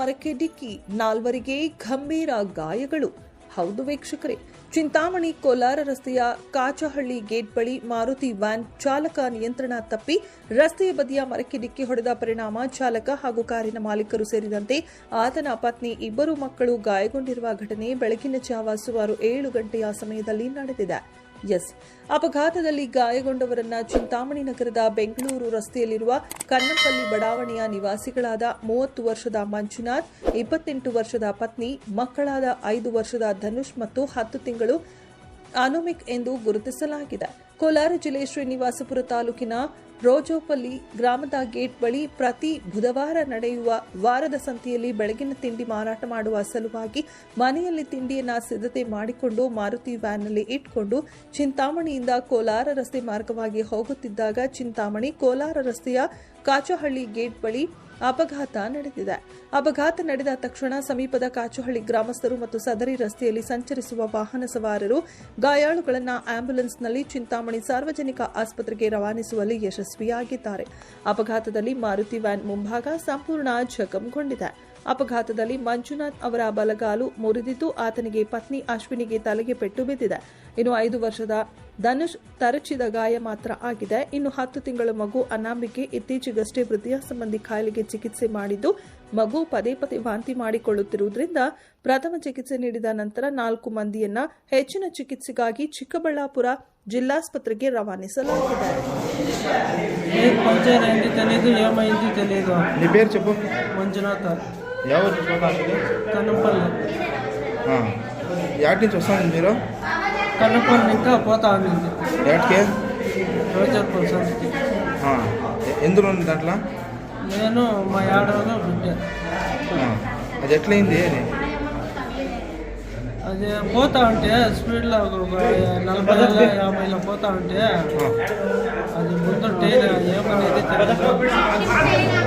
ಮರಕ್ಕೆ ಡಿಕ್ಕಿ, ನಾಲ್ವರಿಗೆ ಗಂಭೀರ ಗಾಯಗಳು. ಹೌದು ವೀಕ್ಷಕರೇ, ಚಿಂತಾಮಣಿ ಕೋಲಾರ ರಸ್ತೆಯ ಕಾಚಹಳ್ಳಿ ಗೇಟ್ ಬಳಿ ಮಾರುತಿ ವ್ಯಾನ್ ಚಾಲಕ ನಿಯಂತ್ರಣ ತಪ್ಪಿ ರಸ್ತೆಯ ಬದಿಯ ಮರಕ್ಕೆ ಡಿಕ್ಕಿ ಹೊಡೆದ ಪರಿಣಾಮ ಚಾಲಕ ಹಾಗೂ ಕಾರಿನ ಮಾಲೀಕರು ಸೇರಿದಂತೆ ಆತನ ಪತ್ನಿ, ಇಬ್ಬರು ಮಕ್ಕಳು ಗಾಯಗೊಂಡಿರುವ ಘಟನೆ ಬೆಳಗಿನ ಜಾವ ಸುಮಾರು ಏಳು ಗಂಟೆಯ ಸಮಯದಲ್ಲಿ ನಡೆದಿದೆ. ಎಸ್. ಅಪಘಾತದಲ್ಲಿ ಗಾಯಗೊಂಡವರನ್ನ ಚಿಂತಾಮಣಿ ನಗರದ ಬೆಂಗಳೂರು ರಸ್ತೆಯಲ್ಲಿರುವ ಕನ್ನಂಪಲ್ಲಿ ಬಡಾವಣೆಯ ನಿವಾಸಿಗಳಾದ ಮೂವತ್ತು ವರ್ಷದ ಮಂಜುನಾಥ್, ಇಪ್ಪತ್ತೆಂಟು ವರ್ಷದ ಪತ್ನಿ, ಮಕ್ಕಳಾದ ಐದು ವರ್ಷದ ಧನುಷ್ ಮತ್ತು ಹತ್ತು ತಿಂಗಳು ಅನುಮಿಕ್ ಎಂದು ಗುರುತಿಸಲಾಗಿದೆ. ಕೋಲಾರ ಜಿಲ್ಲೆ ಶ್ರೀನಿವಾಸಪುರ ತಾಲೂಕಿನ ರೋಜೋಪಲ್ಲಿ ಗ್ರಾಮದ ಗೇಟ್ ಬಳಿ ಪ್ರತಿ ಬುಧವಾರ ನಡೆಯುವ ವಾರದ ಸಂತೆಯಲ್ಲಿ ಬೆಳಗಿನ ತಿಂಡಿ ಮಾರಾಟ ಮಾಡುವ ಸಲುವಾಗಿ ಮನೆಯಲ್ಲಿ ತಿಂಡಿಯನ್ನು ಸಿದ್ಧತೆ ಮಾಡಿಕೊಂಡು ಮಾರುತಿ ವ್ಯಾನ್ನಲ್ಲಿ ಇಟ್ಟುಕೊಂಡು ಚಿಂತಾಮಣಿಯಿಂದ ಕೋಲಾರ ರಸ್ತೆ ಮಾರ್ಗವಾಗಿ ಹೋಗುತ್ತಿದ್ದಾಗ ಚಿಂತಾಮಣಿ ಕೋಲಾರ ರಸ್ತೆಯ ಕಾಚಹಳ್ಳಿ ಗೇಟ್ ಬಳಿ ಅಪಘಾತ ನಡೆದಿದೆ. ಅಪಘಾತ ನಡೆದ ತಕ್ಷಣ ಸಮೀಪದ ಕಾಚುಹಳ್ಳಿ ಗ್ರಾಮಸ್ಥರು ಮತ್ತು ಸದರಿ ರಸ್ತೆಯಲ್ಲಿ ಸಂಚರಿಸುವ ವಾಹನ ಸವಾರರು ಗಾಯಾಳುಗಳನ್ನು ಆಂಬ್ಯುಲೆನ್ಸ್ನಲ್ಲಿ ಚಿಂತಾಮಣಿ ಸಾರ್ವಜನಿಕ ಆಸ್ಪತ್ರೆಗೆ ರವಾನಿಸುವಲ್ಲಿ ಯಶಸ್ವಿಯಾಗಿದ್ದಾರೆ. ಅಪಘಾತದಲ್ಲಿ ಮಾರುತಿ ವ್ಯಾನ್ ಮುಂಭಾಗ ಸಂಪೂರ್ಣ ಜಖಂಗೊಂಡಿದೆ. ಅಪಘಾತದಲ್ಲಿ ಮಂಜುನಾಥ್ ಅವರ ಬಲಗಾಲು ಮುರಿದಿದ್ದು, ಆತನಿಗೆ ಪತ್ನಿ ಅಶ್ವಿನಿಗೆ ತಲೆಗೆ ಪೆಟ್ಟು ಬಿದ್ದಿದೆ. ಇನ್ನು ಐದು ವರ್ಷದ ಧನುಷ್ ತರಚಿದ ಗಾಯ ಮಾತ್ರ ಆಗಿದೆ. ಇನ್ನು ಹತ್ತು ತಿಂಗಳ ಮಗು ಅನಾಂಬಿಕೆ ಇತ್ತೀಚೆಗಷ್ಟೇ ಹೃದಯ ಸಂಬಂಧಿ ಕಾಯಿಲೆಗೆ ಚಿಕಿತ್ಸೆ ಮಾಡಿದ್ದು ಮಗು ಪದೇ ಪದೇ ವಾಂತಿ ಮಾಡಿಕೊಳ್ಳುತ್ತಿರುವುದರಿಂದ ಪ್ರಥಮ ಚಿಕಿತ್ಸೆ ನೀಡಿದ ನಂತರ ನಾಲ್ಕು ಮಂದಿಯನ್ನ ಹೆಚ್ಚಿನ ಚಿಕಿತ್ಸೆಗಾಗಿ ಚಿಕ್ಕಬಳ್ಳಾಪುರ ಜಿಲ್ಲಾಸ್ಪತ್ರೆಗೆ ರವಾನಿಸಲಾಗಿದೆ. ಮಂಜುನಾಥ. ಯಾವ కనుక్కొని ఇంకా పోతా ఉండింది ఎక్కడికి రోజాపూర్ సంస్థకి ఎందుకు ఉంది అట్లా నేను మా ఏడాదిలో బిడ్డ అది ఎట్లయింది అది అది పోతా ఉంటే స్పీడ్లో ఒక నలభై యాభైలో పోతా ఉంటే అది ముందు టైర్ ఏమనేది తెలియదు